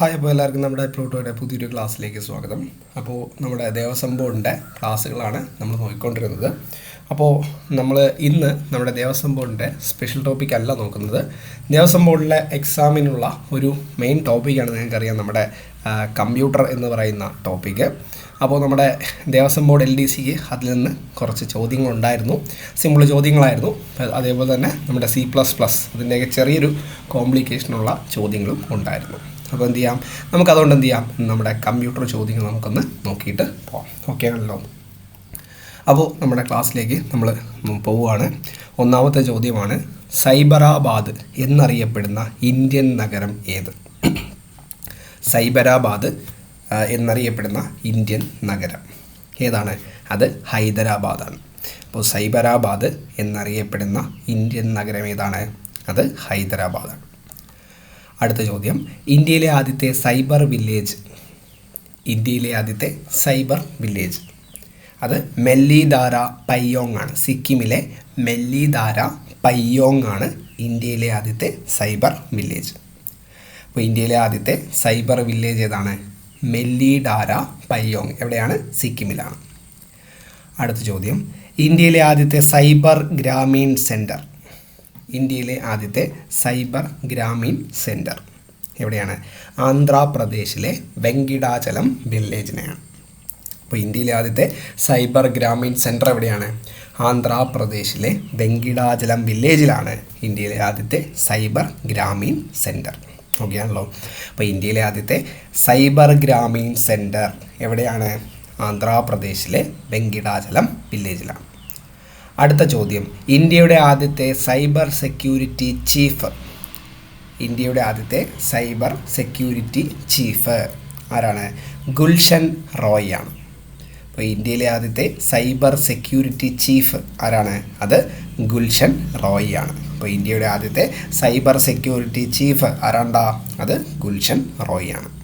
Hi അപ്പോൾ എല്ലാവർക്കും നമ്മുടെ പ്ലൂട്ടോയുടെ പുതിയൊരു ക്ലാസ്സിലേക്ക് സ്വാഗതം. അപ്പോൾ നമ്മുടെ ദേവസ്വം ബോർഡിന്റെ ക്ലാസ്സുകളാണ് നമ്മൾ നോക്കിക്കൊണ്ടിരുന്നത്. അപ്പോൾ നമ്മൾ ഇന്ന് നമ്മുടെ ദേവസ്വം ബോർഡിന്റെ സ്പെഷ്യൽ ടോപ്പിക് അല്ല നോക്കുന്നത്. ദേവസ്വം ബോർഡിലെ എക്സാമിനുള്ള ഒരു മെയിൻ ടോപ്പിക്കാണ് നിങ്ങൾക്കറിയാം നമ്മുടെ കമ്പ്യൂട്ടർ എന്ന് പറയുന്ന ടോപ്പിക്ക് അപ്പോൾ നമ്മുടെ ദേവസ്വം ബോർഡ് എൽ ഡി സിക്ക് അതിൽ നിന്ന് കുറച്ച് ചോദ്യങ്ങളുണ്ടായിരുന്നു. സിമ്പിൾ ചോദ്യങ്ങളായിരുന്നു. അതേപോലെ തന്നെ നമ്മുടെ സി പ്ലസ് പ്ലസ് അതിന്റെയൊക്കെ ചെറിയൊരു കോംപ്ലിക്കേഷനുള്ള ചോദ്യങ്ങളും ഉണ്ടായിരുന്നു. അപ്പോൾ എന്ത് ചെയ്യാം? നമുക്കതുകൊണ്ട് എന്ത് ചെയ്യാം? നമ്മുടെ കമ്പ്യൂട്ടർ ചോദ്യങ്ങൾ നമുക്കൊന്ന് നോക്കിയിട്ട് പോകാം ഓക്കെ ആണല്ലോ. അപ്പോൾ നമ്മുടെ ക്ലാസ്സിലേക്ക് നമ്മൾ പോവുകയാണ്. ഒന്നാമത്തെ ചോദ്യമാണ് സൈബറാബാദ് എന്നറിയപ്പെടുന്ന ഇന്ത്യൻ നഗരം ഏത്? സൈബരാബാദ് എന്നറിയപ്പെടുന്ന ഇന്ത്യൻ നഗരം ഏതാണ്? അത് ഹൈദരാബാദാണ്. അപ്പോൾ സൈബരാബാദ് എന്നറിയപ്പെടുന്ന ഇന്ത്യൻ നഗരം ഏതാണ്? അത് ഹൈദരാബാദാണ്. അടുത്ത ചോദ്യം. ഇന്ത്യയിലെ ആദ്യത്തെ സൈബർ വില്ലേജ്. ഇന്ത്യയിലെ ആദ്യത്തെ സൈബർ വില്ലേജ്. അത് മെല്ലിധാര പയ്യോങ് ആണ്. സിക്കിമിലെ മെല്ലിധാര പയ്യോങ് ആണ് ഇന്ത്യയിലെ ആദ്യത്തെ സൈബർ വില്ലേജ്. അപ്പോൾ ഇന്ത്യയിലെ ആദ്യത്തെ സൈബർ വില്ലേജ് ഏതാണ്? മെല്ലിഡാര പയ്യോങ്. എവിടെയാണ്? സിക്കിമിലാണ്. അടുത്ത ചോദ്യം. ഇന്ത്യയിലെ ആദ്യത്തെ സൈബർ ഗ്രാമീൺ സെന്റർ ഇന്ത്യയിലെ ആദ്യത്തെ സൈബർ ഗ്രാമീൺ സെന്റർ എവിടെയാണ്? ആന്ധ്രാപ്രദേശിലെ വെങ്കിടാചലം വില്ലേജിനെയാണ്. അപ്പോൾ ഇന്ത്യയിലെ ആദ്യത്തെ സൈബർ ഗ്രാമീൺ സെന്റർ എവിടെയാണ്? ആന്ധ്രാപ്രദേശിലെ വെങ്കിടാചലം വില്ലേജിലാണ് ഇന്ത്യയിലെ ആദ്യത്തെ സൈബർ ഗ്രാമീൺ സെന്റർ ഓക്കെയാണല്ലോ അപ്പോൾ ഇന്ത്യയിലെ ആദ്യത്തെ സൈബർ ഗ്രാമീൺ സെന്റർ എവിടെയാണ്? ആന്ധ്രാപ്രദേശിലെ വെങ്കിടാചലം വില്ലേജിലാണ്. അടുത്ത ചോദ്യം. ഇന്ത്യയുടെ ആദ്യത്തെ സൈബർ സെക്യൂരിറ്റി ചീഫ്. ഇന്ത്യയുടെ ആദ്യത്തെ സൈബർ സെക്യൂരിറ്റി ചീഫ് ആരാണ്? ഗുൽഷൻ റോയ് ആണ് അപ്പോൾ ഇന്ത്യയിലെ ആദ്യത്തെ സൈബർ സെക്യൂരിറ്റി ചീഫ് ആരാണ്? അത് ഗുൽഷൻ റോയ് ആണ് അപ്പോൾ ഇന്ത്യയുടെ ആദ്യത്തെ സൈബർ സെക്യൂരിറ്റി ചീഫ് ആരാണ്ടാ? അത് ഗുൽഷൻ റോയ് ആണ്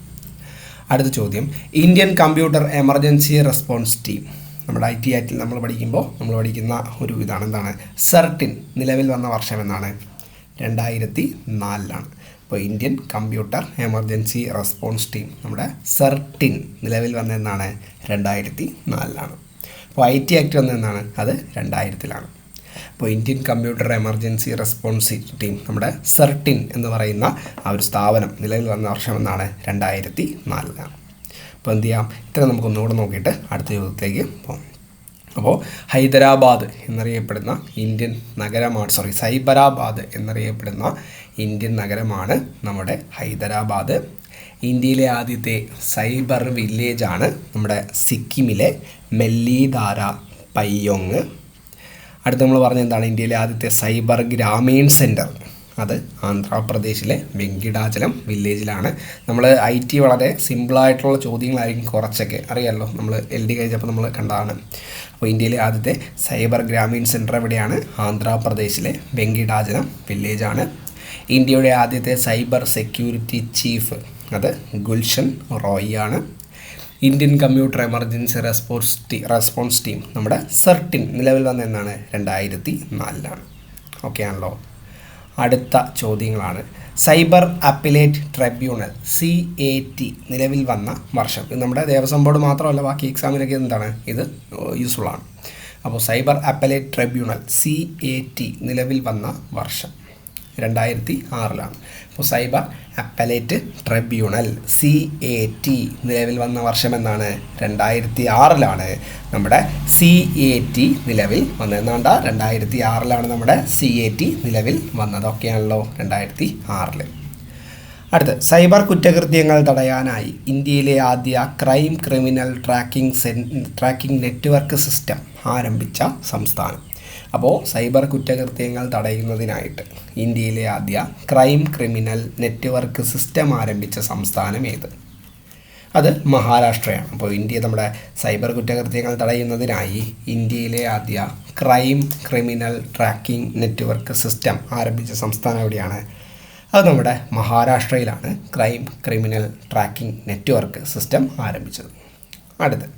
അടുത്ത ചോദ്യം. Indian computer emergency response team. നമ്മുടെ ഐ ടി ആറ്റിൽ നമ്മൾ പഠിക്കുമ്പോൾ നമ്മൾ പഠിക്കുന്ന ഒരു ഇതാണ്. എന്താണ്? സെർട്ടിൻ നിലവിൽ വന്ന വർഷം എന്നാണ്. രണ്ടായിരത്തി നാലിലാണ് അപ്പോൾ Indian computer emergency response team നമ്മുടെ സെർട്ടിൻ നിലവിൽ വന്നതെന്നാണ് രണ്ടായിരത്തി നാലിലാണ് അപ്പോൾ ഐ ടി ആക്ട് വന്നതെന്നാണ് അത് രണ്ടായിരത്തിലാണ്. അപ്പോൾ Indian computer emergency response team നമ്മുടെ സെർട്ടിൻ എന്ന് പറയുന്ന ആ ഒരു സ്ഥാപനം നിലവിൽ വന്ന വർഷം എന്നാണ്. രണ്ടായിരത്തി നാലിലാണ് അപ്പോൾ എന്ത് ചെയ്യാം? ഇത്ര നമുക്കൊന്നുകൂടെ നോക്കിയിട്ട് അടുത്ത ചോദ്യത്തിലേക്ക് പോകാം. അപ്പോൾ ഹൈദരാബാദ് എന്നറിയപ്പെടുന്ന ഇന്ത്യൻ നഗരമാണ് സോറി സൈബരാബാദ് എന്നറിയപ്പെടുന്ന ഇന്ത്യൻ നഗരമാണ് നമ്മുടെ ഹൈദരാബാദ്. ഇന്ത്യയിലെ ആദ്യത്തെ സൈബർ വില്ലേജാണ് നമ്മുടെ സിക്കിമിലെ മെല്ലിധാര പയ്യോങ്. അടുത്ത് നമ്മൾ പറഞ്ഞ എന്താണ്? ഇന്ത്യയിലെ ആദ്യത്തെ സൈബർ ഗ്രാമീൺ സെന്റർ അത് ആന്ധ്രാപ്രദേശിലെ വെങ്കിടാചലം വില്ലേജിലാണ്. നമ്മൾ ഐ ടി വളരെ സിമ്പിളായിട്ടുള്ള ചോദ്യങ്ങളായിരിക്കും കുറച്ചൊക്കെ. അറിയാമല്ലോ നമ്മൾ എൽ ഡി കഴിഞ്ഞപ്പോൾ നമ്മൾ കണ്ടതാണ്. അപ്പോൾ ഇന്ത്യയിലെ ആദ്യത്തെ സൈബർ ഗ്രാമീൺ സെന്റർ എവിടെയാണ്? ആന്ധ്രാപ്രദേശിലെ വെങ്കിടാചലം വില്ലേജാണ്. ഇന്ത്യയുടെ ആദ്യത്തെ സൈബർ സെക്യൂരിറ്റി ചീഫ് അത് ഗുൽഷൻ റോയി ആണ് Indian computer emergency response tea response team നമ്മുടെ സെർട്ടിൻ നിലവിൽ വന്ന എന്നാണ് രണ്ടായിരത്തി നാലിലാണ്. ഓക്കെ ആണല്ലോ അടുത്ത ചോദ്യങ്ങളാണ്. Cyber appellate tribunal C A T നിലവിൽ വന്ന വർഷം. ഇത് നമ്മുടെ ദേവസ്വം ബോർഡ് മാത്രമല്ല ബാക്കി എക്സാമിനൊക്കെ എന്താണ്? ഇത് യൂസ്ഫുൾ ആണ്. അപ്പോൾ cyber appellate tribunal C A T നിലവിൽ വന്ന വർഷം. രണ്ടായിരത്തി ആറിലാണ് അപ്പോൾ cyber appellate tribunal C A T നിലവിൽ വന്ന വർഷം എന്നാണ്. രണ്ടായിരത്തി ആറിലാണ് നമ്മുടെ സി എ ടി നിലവിൽ വന്നത്. എന്നാണ്ട രണ്ടായിരത്തി ആറിലാണ് നമ്മുടെ സി എ ടി നിലവിൽ വന്നത്. ഒക്കെയാണല്ലോ രണ്ടായിരത്തി ആറിൽ അടുത്ത് സൈബർ കുറ്റകൃത്യങ്ങൾ തടയാനായി ഇന്ത്യയിലെ ആദ്യ ക്രൈം ക്രിമിനൽ ട്രാക്കിംഗ് സെൻ ട്രാക്കിംഗ് നെറ്റ്വർക്ക് സിസ്റ്റം ആരംഭിച്ച സംസ്ഥാനം. അപ്പോൾ സൈബർ കുറ്റകൃത്യങ്ങൾ തടയുന്നതിനായിട്ട് ഇന്ത്യയിലെ ആദ്യ ക്രൈം ക്രിമിനൽ നെറ്റ്വർക്ക് സിസ്റ്റം ആരംഭിച്ച സംസ്ഥാനം ഏത്? അത് മഹാരാഷ്ട്രയാണ്. അപ്പോൾ ഇന്ത്യ നമ്മുടെ സൈബർ കുറ്റകൃത്യങ്ങൾ തടയുന്നതിനായി ഇന്ത്യയിലെ ആദ്യ crime criminal tracking network system ആരംഭിച്ച സംസ്ഥാനം എവിടെയാണ്? അത് നമ്മുടെ മഹാരാഷ്ട്രയിലാണ് crime criminal tracking network system ആരംഭിച്ചത്. അടുത്ത്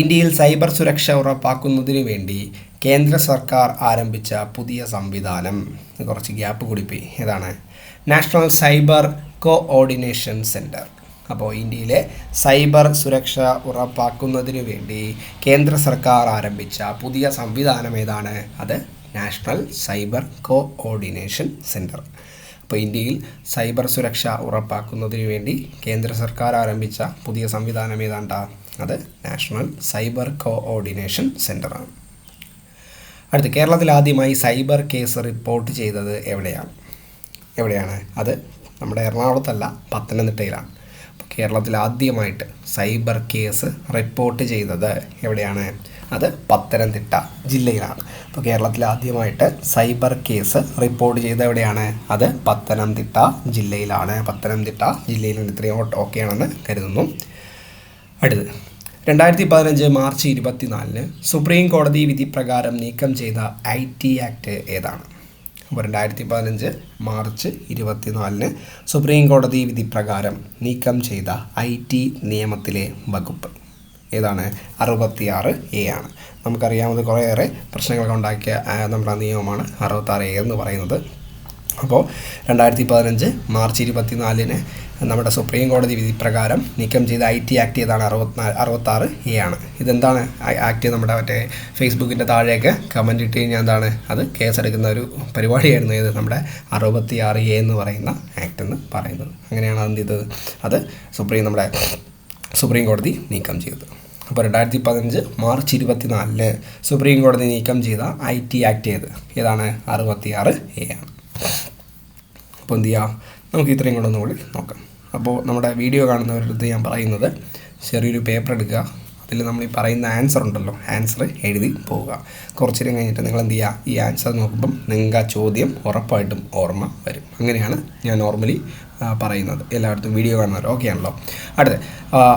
ഇന്ത്യയിൽ സൈബർ സുരക്ഷ ഉറപ്പാക്കുന്നതിന് വേണ്ടി കേന്ദ്ര സർക്കാർ ആരംഭിച്ച പുതിയ സംവിധാനം. കുറച്ച് ഗ്യാപ്പ് കുടിപ്പി ഏതാണ്? നാഷണൽ സൈബർ കോഓർഡിനേഷൻ സെന്റർ അപ്പോൾ ഇന്ത്യയിലെ സൈബർ സുരക്ഷ ഉറപ്പാക്കുന്നതിന് വേണ്ടി കേന്ദ്ര സർക്കാർ ആരംഭിച്ച പുതിയ സംവിധാനം ഏതാണ്? അത് നാഷണൽ സൈബർ കോഓർഡിനേഷൻ സെന്റർ അപ്പോൾ ഇന്ത്യയിൽ സൈബർ സുരക്ഷ ഉറപ്പാക്കുന്നതിന് വേണ്ടി കേന്ദ്ര സർക്കാർ ആരംഭിച്ച പുതിയ സംവിധാനം ഏതാണ്ട? അത് നാഷണൽ സൈബർ കോഓർഡിനേഷൻ സെന്ററാണ് അടുത്ത് കേരളത്തിൽ ആദ്യമായി സൈബർ കേസ് റിപ്പോർട്ട് ചെയ്തത് എവിടെയാണ്? എവിടെയാണ്? അത് നമ്മുടെ എറണാകുളത്തല്ല പത്തനംതിട്ടയിലാണ്. കേരളത്തിൽ ആദ്യമായിട്ട് സൈബർ കേസ് റിപ്പോർട്ട് ചെയ്തത് എവിടെയാണ്? അത് പത്തനംതിട്ട ജില്ലയിലാണ്. അപ്പോൾ കേരളത്തിൽ ആദ്യമായിട്ട് സൈബർ കേസ് റിപ്പോർട്ട് ചെയ്ത എവിടെയാണ്? അത് പത്തനംതിട്ട ജില്ലയിലാണ്. പത്തനംതിട്ട ജില്ലയിലാണ് ഇത്രയും ഓക്കെയാണെന്ന് കരുതുന്നു. അടുത്ത് രണ്ടായിരത്തി പതിനഞ്ച് മാർച്ച് ഇരുപത്തിനാലിന് സുപ്രീം കോടതി വിധി പ്രകാരം നീക്കം ചെയ്ത ഐ ടി ആക്ട് ഏതാണ്? അപ്പോൾ രണ്ടായിരത്തി പതിനഞ്ച് മാർച്ച് ഇരുപത്തിനാലിന് സുപ്രീം കോടതി വിധി പ്രകാരം നീക്കം ചെയ്ത ഐ ടി നിയമത്തിലെ വകുപ്പ് ഏതാണ്? അറുപത്തിയാറ് എ ആണ്. നമുക്കറിയാവുന്നത് കുറേയേറെ പ്രശ്നങ്ങളൊക്കെ ഉണ്ടാക്കിയ നമ്മുടെ നിയമമാണ് അറുപത്താറ് എ എന്ന് പറയുന്നത്. അപ്പോൾ രണ്ടായിരത്തി പതിനഞ്ച് മാർച്ച് ഇരുപത്തിനാലിന് നമ്മുടെ സുപ്രീം കോടതി വിധി പ്രകാരം നീക്കം ചെയ്ത ഐ ടി ആക്ട് ചെയ്താണ് അറുപത്തിനാല് അറുപത്താറ് എ ആണ്. ഇതെന്താണ് ആക്ട് നമ്മുടെ മറ്റേ ഫേസ്ബുക്കിന്റെ താഴെയൊക്കെ കമന്റ് ഇട്ട് കഴിഞ്ഞാൽ എന്താണ്? അത് കേസെടുക്കുന്ന ഒരു പരിപാടിയായിരുന്നു ഇത്. നമ്മുടെ അറുപത്തി ആറ് എ എന്ന് പറയുന്ന ആക്ട് എന്ന് പറയുന്നത്. അങ്ങനെയാണ് അത് ചെയ്തത്? അത് സുപ്രീം നമ്മുടെ സുപ്രീം കോടതി നീക്കം ചെയ്തത്. അപ്പോൾ രണ്ടായിരത്തി പതിനഞ്ച് മാർച്ച് ഇരുപത്തിനാലിന് സുപ്രീം കോടതി നീക്കം ചെയ്ത ഐ ടി ആക്ട് ചെയ്ത് ഏതാണ്? അറുപത്തി ആറ് എ ആണ്. അപ്പോൾ എന്ത് ചെയ്യാം? നമുക്ക് ഇത്രയും കൂടെ ഒന്നുകൂടി നോക്കാം. അപ്പോൾ നമ്മുടെ വീഡിയോ കാണുന്നവരുടെ അടുത്ത് ഞാൻ പറയുന്നത് ചെറിയൊരു പേപ്പർ എടുക്കുക. അതിൽ നമ്മൾ ഈ പറയുന്ന ആൻസർ ഉണ്ടല്ലോ ആൻസർ എഴുതി പോവുക. കുറച്ചു നേരം കഴിഞ്ഞിട്ട് നിങ്ങൾ എന്ത് ചെയ്യുക? ഈ ആൻസർ നോക്കുമ്പം നിങ്ങൾക്ക് ആ ചോദ്യം ഉറപ്പായിട്ടും ഓർമ്മ വരും. അങ്ങനെയാണ് ഞാൻ നോർമലി പറയുന്നത്. എല്ലായിടത്തും വീഡിയോ കാണുന്നവർ ഓക്കെ ആണല്ലോ. അടുത്ത്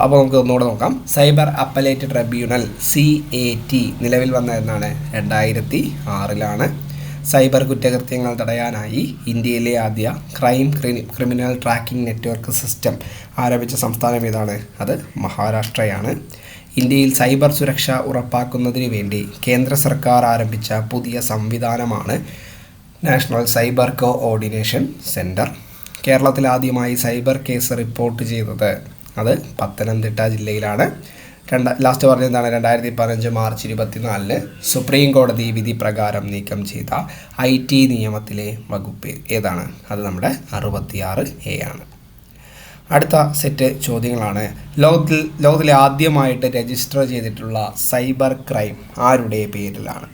അപ്പോൾ നമുക്ക് ഒന്നുകൂടെ നോക്കാം. Cyber appellate tribunal C A T നിലവിൽ വന്ന എന്നാണ് രണ്ടായിരത്തി ആറിലാണ്. സൈബർ കുറ്റകൃത്യങ്ങൾ തടയാനായി ഇന്ത്യയിലെ ആദ്യ crime criminal tracking network system ആരംഭിച്ച സംസ്ഥാനം ഏതാണ്? അത് മഹാരാഷ്ട്രയാണ്. ഇന്ത്യയിൽ സൈബർ സുരക്ഷ ഉറപ്പാക്കുന്നതിന് വേണ്ടി കേന്ദ്ര സർക്കാർ ആരംഭിച്ച പുതിയ സംവിധാനമാണ് നാഷണൽ സൈബർ കോഓർഡിനേഷൻ സെന്റർ കേരളത്തിൽ ആദ്യമായി സൈബർ കേസ് റിപ്പോർട്ട് ചെയ്തത് അത് പത്തനംതിട്ട ജില്ലയിലാണ്. രണ്ട ലാസ്റ്റ് പറഞ്ഞതാണ് രണ്ടായിരത്തി പതിനഞ്ച് മാർച്ച് ഇരുപത്തിനാലിന് സുപ്രീം കോടതി വിധി പ്രകാരം നീക്കം ചെയ്ത ഐ ടി നിയമത്തിലെ വകുപ്പ് ഏതാണ്? അത് നമ്മുടെ അറുപത്തിയാറ് എ ആണ്. അടുത്ത സെറ്റ് ചോദ്യങ്ങളാണ്. ലോകത്തിൽ ലോകത്തിലെ ആദ്യമായിട്ട് രജിസ്റ്റർ ചെയ്തിട്ടുള്ള സൈബർ ക്രൈം ആരുടെ പേരിലാണ്?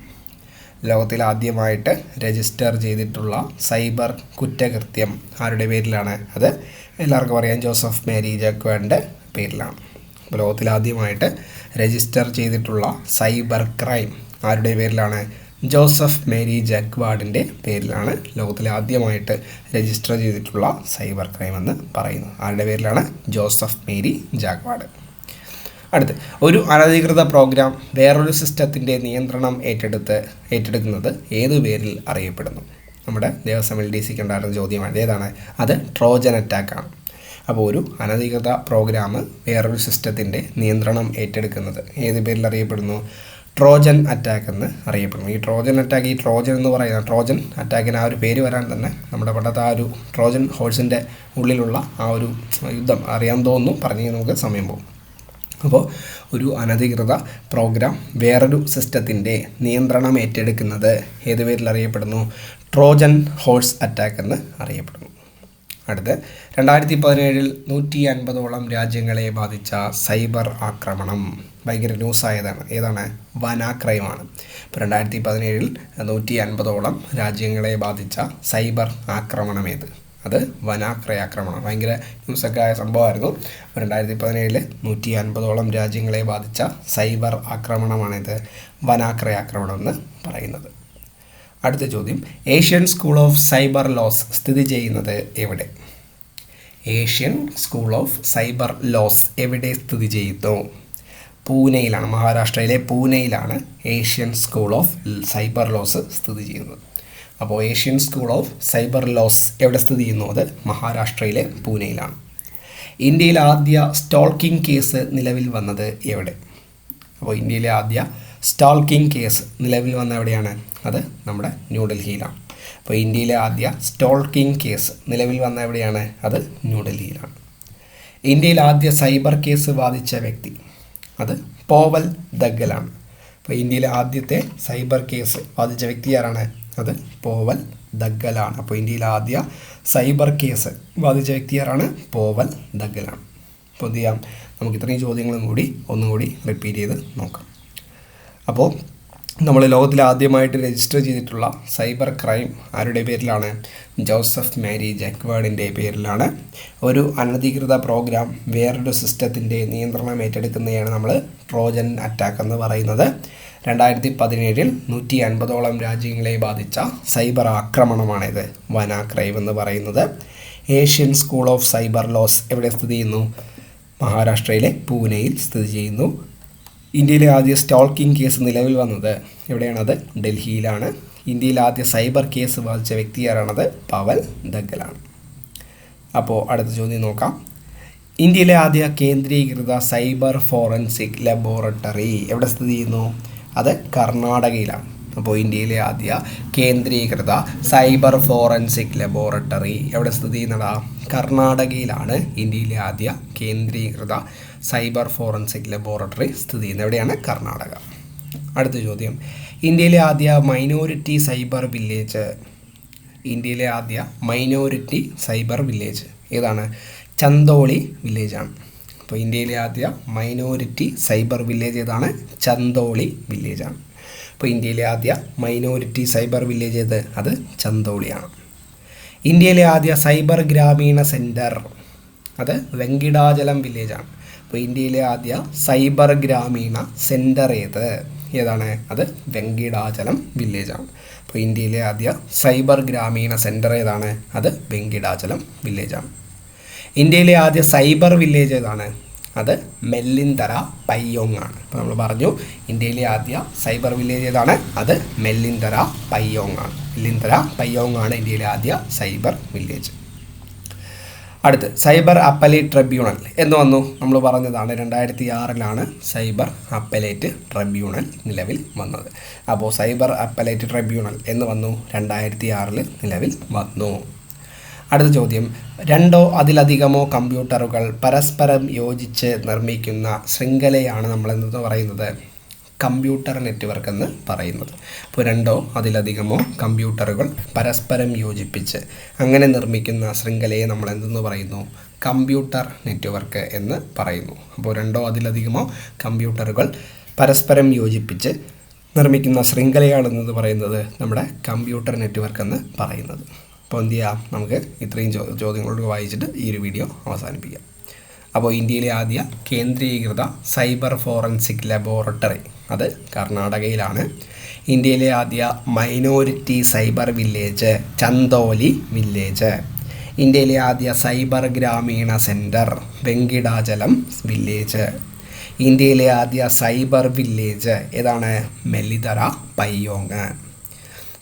ലോകത്തിൽ ആദ്യമായിട്ട് രജിസ്റ്റർ ചെയ്തിട്ടുള്ള സൈബർ കുറ്റകൃത്യം ആരുടെ പേരിലാണ്? അത് എല്ലാവർക്കും അറിയാം. ജോസഫ് മേരി ജക്വാന്റെ പേരിലാണ്. ആദ്യമായിട്ട് രജിസ്റ്റർ ചെയ്തിട്ടുള്ള സൈബർ ക്രൈം ആരുടെ പേരിലാണ്? ജോസഫ് മേരി ജഗ്വാഡിന്റെ പേരിലാണ് ലോകത്തിലെ ആദ്യമായിട്ട് രജിസ്റ്റർ ചെയ്തിട്ടുള്ള സൈബർ ക്രൈം എന്ന് പറയുന്നത്. ആരുടെ പേരിലാണ്? Joseph Marie Jacquard. അടുത്ത് ഒരു അനധികൃത പ്രോഗ്രാം വേറൊരു സിസ്റ്റത്തിന്റെ നിയന്ത്രണം ഏറ്റെടുത്ത് ഏറ്റെടുക്കുന്നത് ഏതു പേരിൽ അറിയപ്പെടുന്നു? നമ്മുടെ ദേവസ്വം എൽ ഡി സിക്ക് ഉണ്ടായിരുന്ന ചോദ്യമാണ് ഏതാണ്? അത് ട്രോജൻ അറ്റാക്കാണ് അപ്പോൾ ഒരു അനധികൃത പ്രോഗ്രാം വേറൊരു സിസ്റ്റത്തിന്റെ നിയന്ത്രണം ഏറ്റെടുക്കുന്നത്. ഏത് പേരിൽ അറിയപ്പെടുന്നു? ട്രോജൻ അറ്റാക്ക് എന്ന് അറിയപ്പെടുന്നു. ഈ ട്രോജൻ അറ്റാക്ക് ഈ ട്രോജൻ എന്ന് പറയുന്ന ട്രോജൻ അറ്റാക്കിന് ആ ഒരു പേര് വരാൻ തന്നെ നമ്മുടെ പണ്ടത്തെ ആ ഒരു ട്രോജൻ ഹോഴ്സിന്റെ ഉള്ളിലുള്ള ആ ഒരു യുദ്ധം അറിയാൻ തോന്നുന്നു. പറഞ്ഞു നമുക്ക് സമയം പോകും. അപ്പോൾ ഒരു അനധികൃത പ്രോഗ്രാം വേറൊരു സിസ്റ്റത്തിന്റെ നിയന്ത്രണം ഏറ്റെടുക്കുന്നത് ഏത് പേരിൽ അറിയപ്പെടുന്നു? ട്രോജൻ ഹോഴ്സ് അറ്റാക്ക് എന്ന് അറിയപ്പെടുന്നു. അടുത്ത്. രണ്ടായിരത്തി പതിനേഴിൽ നൂറ്റി അൻപതോളം രാജ്യങ്ങളെ ബാധിച്ച സൈബർ ആക്രമണം. ഭയങ്കര ന്യൂസായതാണ്. ഏതാണ്? വനാക്രയമാണ്. ഇപ്പോൾ രണ്ടായിരത്തി പതിനേഴിൽ നൂറ്റി അൻപതോളം രാജ്യങ്ങളെ ബാധിച്ച സൈബർ ആക്രമണം ഏത്? അത് വനാക്രയ ആക്രമണം ഭയങ്കര ന്യൂസൊക്കെ ആയ സംഭവമായിരുന്നു. അപ്പോൾ രണ്ടായിരത്തി പതിനേഴിൽ നൂറ്റി അൻപതോളം രാജ്യങ്ങളെ ബാധിച്ച സൈബർ ആക്രമണമാണിത് വനാക്രയ ആക്രമണം എന്ന് പറയുന്നത്. അടുത്ത ചോദ്യം. Asian school of cyber laws സ്ഥിതി ചെയ്യുന്നത് എവിടെ? Asian school of cyber laws എവിടെ സ്ഥിതി ചെയ്യുന്നു? പൂനെയിലാണ് മഹാരാഷ്ട്രയിലെ പൂനെയിലാണ് Asian school of cyber laws സ്ഥിതി ചെയ്യുന്നത്. അപ്പോൾ Asian school of cyber laws എവിടെ സ്ഥിതി ചെയ്യുന്നു? അത് മഹാരാഷ്ട്രയിലെ പൂനെയിലാണ്. ഇന്ത്യയിലെ ആദ്യ സ്റ്റോൾക്കിംഗ് കേസ് നിലവിൽ വന്നത് എവിടെ? അപ്പോൾ ഇന്ത്യയിലെ ആദ്യ സ്റ്റാൾക്കിംഗ് കേസ് നിലവിൽ വന്ന എവിടെയാണ് അത് നമ്മുടെ ന്യൂഡൽഹിയിലാണ് അപ്പോൾ ഇന്ത്യയിലെ ആദ്യ സ്റ്റോൾക്കിംഗ് കേസ് നിലവിൽ വന്ന എവിടെയാണ് അത് ന്യൂഡൽഹിയിലാണ് ഇന്ത്യയിൽ ആദ്യ സൈബർ കേസ് ബാധിച്ച വ്യക്തി അത് പോവൽ ദഗ്ഗലാണ് അപ്പോൾ ഇന്ത്യയിലെ ആദ്യത്തെ സൈബർ കേസ് ബാധിച്ച വ്യക്തി ആരാണ്? അത് പോവൽ ദഗ്ഗലാണ് അപ്പോൾ ഇന്ത്യയിലെ ആദ്യ സൈബർ കേസ് ബാധിച്ച വ്യക്തി ആരാണ്? പോവൽ ദഗ്ഗലാണ് ചെയ്യാം? നമുക്ക് ഇത്രയും ചോദ്യങ്ങളും കൂടി ഒന്നും കൂടി റിപ്പീറ്റ് ചെയ്ത് നോക്കാം. അപ്പോൾ നമ്മൾ ലോകത്തിൽ ആദ്യമായിട്ട് രജിസ്റ്റർ ചെയ്തിട്ടുള്ള സൈബർ ക്രൈം ആരുടെ പേരിലാണ്? ജോസഫ് മാരി ജക്വേർഡിന്റെ പേരിലാണ്. ഒരു അനധികൃത പ്രോഗ്രാം വേറൊരു സിസ്റ്റത്തിന്റെ നിയന്ത്രണം ഏറ്റെടുക്കുന്നതാണ് നമ്മൾ ട്രോജൻ അറ്റാക്ക് എന്ന് പറയുന്നത്. രണ്ടായിരത്തി പതിനേഴിൽ നൂറ്റി അൻപതോളം രാജ്യങ്ങളെ ബാധിച്ച സൈബർ ആക്രമണമാണിത് വന ക്രൈം എന്ന് പറയുന്നത്. Asian school of cyber laws എവിടെ സ്ഥിതി ചെയ്യുന്നു? മഹാരാഷ്ട്രയിലെ പൂനെയിൽ സ്ഥിതി ചെയ്യുന്നു. ഇന്ത്യയിലെ ആദ്യ സ്റ്റോൾക്കിംഗ് കേസ് നിലവിൽ വന്നത് എവിടെയാണത്? ഡൽഹിയിലാണ്. ഇന്ത്യയിലെ ആദ്യ സൈബർ കേസ് ബാധിച്ച വ്യക്തി ആരാണത്? പവൽ ദഗലാണ്. അപ്പോൾ അടുത്ത ചോദ്യം നോക്കാം. ഇന്ത്യയിലെ ആദ്യ കേന്ദ്രീകൃത സൈബർ ഫോറൻസിക് ലബോറട്ടറി എവിടെ സ്ഥിതി ചെയ്യുന്നു? അത് കർണാടകയിലാണ്. അപ്പോൾ ഇന്ത്യയിലെ ആദ്യ കേന്ദ്രീകൃത സൈബർ ഫോറൻസിക് ലബോറട്ടറി എവിടെ സ്ഥിതി ചെയ്യുന്നതാ? കർണാടകയിലാണ് ഇന്ത്യയിലെ ആദ്യ കേന്ദ്രീകൃത സൈബർ ഫോറൻസിക് ലബോറട്ടറി സ്ഥിതി ചെയ്യുന്നത്. എവിടെയാണ്? കർണാടക. അടുത്ത ചോദ്യം. ഇന്ത്യയിലെ ആദ്യ മൈനോറിറ്റി സൈബർ വില്ലേജ്. ഇന്ത്യയിലെ ആദ്യ മൈനോറിറ്റി സൈബർ വില്ലേജ് ഏതാണ്? ചന്തോളി വില്ലേജാണ്. അപ്പോൾ ഇന്ത്യയിലെ ആദ്യ മൈനോറിറ്റി സൈബർ വില്ലേജ് ഏതാണ്? ചന്തോളി വില്ലേജാണ്. അപ്പോൾ ഇന്ത്യയിലെ ആദ്യ മൈനോറിറ്റി സൈബർ വില്ലേജ് ഏത്? അത് ചന്തോളിയാണ്. ഇന്ത്യയിലെ ആദ്യ സൈബർ ഗ്രാമീണ സെന്റർ അത് വെങ്കിടാചലം വില്ലേജാണ് അപ്പോൾ ഇന്ത്യയിലെ ആദ്യ സൈബർ ഗ്രാമീണ സെന്റർ ഏത്? ഏതാണ്? അത് വെങ്കിടാചലം വില്ലേജാണ് അപ്പോൾ ഇന്ത്യയിലെ ആദ്യ സൈബർ ഗ്രാമീണ സെന്റർ ഏതാണ്? അത് വെങ്കിടാചലം വില്ലേജാണ് ഇന്ത്യയിലെ ആദ്യ സൈബർ വില്ലേജ് ഏതാണ്? അത് മെല്ലിന്തറ പയ്യോങ് ആണ്. അപ്പോൾ നമ്മൾ പറഞ്ഞു ഇന്ത്യയിലെ ആദ്യ സൈബർ വില്ലേജ് ഏതാണ്? അത് മെല്ലിന്തറ പയ്യോങ് ആണ്. മെല്ലിന്തറ പയ്യോങ് ആണ് ഇന്ത്യയിലെ ആദ്യ സൈബർ വില്ലേജ്. അടുത്ത് സൈബർ അപ്പലേറ്റ് ട്രിബ്യൂണൽ എന്ന് വന്നു. നമ്മൾ പറഞ്ഞതാണ് രണ്ടായിരത്തി ആറിലാണ് സൈബർ അപ്പലേറ്റ് ട്രിബ്യൂണൽ നിലവിൽ വന്നത്. അപ്പോൾ സൈബർ അപ്പലേറ്റ് ട്രിബ്യൂണൽ എന്ന് വന്നു രണ്ടായിരത്തി ആറിൽ നിലവിൽ വന്നു. അടുത്ത ചോദ്യം. രണ്ടോ അതിലധികമോ കമ്പ്യൂട്ടറുകൾ പരസ്പരം യോജിച്ച് നിർമ്മിക്കുന്ന ശൃംഖലയാണ് നമ്മളെന്ന് പറയുന്നത്? കമ്പ്യൂട്ടർ നെറ്റ്വർക്ക് എന്ന് പറയുന്നത്. അപ്പോൾ രണ്ടോ അതിലധികമോ കമ്പ്യൂട്ടറുകൾ പരസ്പരം യോജിപ്പിച്ച് അങ്ങനെ നിർമ്മിക്കുന്ന ശൃംഖലയെ നമ്മൾ എന്തെന്ന് പറയുന്നു? കമ്പ്യൂട്ടർ നെറ്റ്വർക്ക് എന്ന് പറയുന്നു. അപ്പോൾ രണ്ടോ അതിലധികമോ കമ്പ്യൂട്ടറുകൾ പരസ്പരം യോജിപ്പിച്ച് നിർമ്മിക്കുന്ന ശൃംഖലയാണെന്നത് പറയുന്നത് നമ്മുടെ കമ്പ്യൂട്ടർ നെറ്റ്വർക്ക് എന്ന് പറയുന്നത്. അപ്പോൾ എന്ത് ചെയ്യാം? നമുക്ക് ഇത്രയും ചോദ്യങ്ങളോട് വായിച്ചിട്ട് ഈ ഒരു വീഡിയോ അവസാനിപ്പിക്കാം. അപ്പോൾ ഇന്ത്യയിലെ ആദ്യ കേന്ദ്രീകൃത സൈബർ ഫോറൻസിക് ലബോറട്ടറി അത് കർണാടകയിലാണ്. ഇന്ത്യയിലെ ആദ്യ minority cyber village Chandoli village. ഇന്ത്യയിലെ ആദ്യ സൈബർ ഗ്രാമീണ സെന്റർ വെങ്കിടാചലം വില്ലേജ്. ഇന്ത്യയിലെ ആദ്യ സൈബർ വില്ലേജ് ഏതാണ്? Mellithara Payyong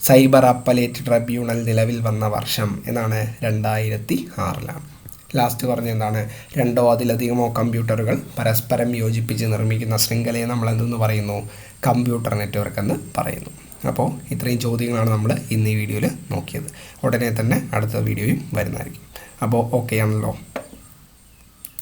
cyber appellate tribunal നിലവിൽ വന്ന വർഷം എന്നാണ് രണ്ടായിരത്തി ആറിലാണ് ലാസ്റ്റ് പറഞ്ഞ എന്താണ്? രണ്ടോ അതിലധികമോ കമ്പ്യൂട്ടറുകൾ പരസ്പരം യോജിപ്പിച്ച് നിർമ്മിക്കുന്ന ശൃംഖലയെ നമ്മൾ എന്തെന്ന് പറയുന്നു? കമ്പ്യൂട്ടർ നെറ്റ്വർക്ക് എന്ന് പറയുന്നു. അപ്പോൾ ഇത്രയും ചോദ്യങ്ങളാണ് നമ്മൾ ഇന്ന് ഈ വീഡിയോയിൽ നോക്കിയത്. ഉടനെ തന്നെ അടുത്ത വീഡിയോയും വരുന്നതായിരിക്കും. അപ്പോൾ ഓക്കെ ആണല്ലോ.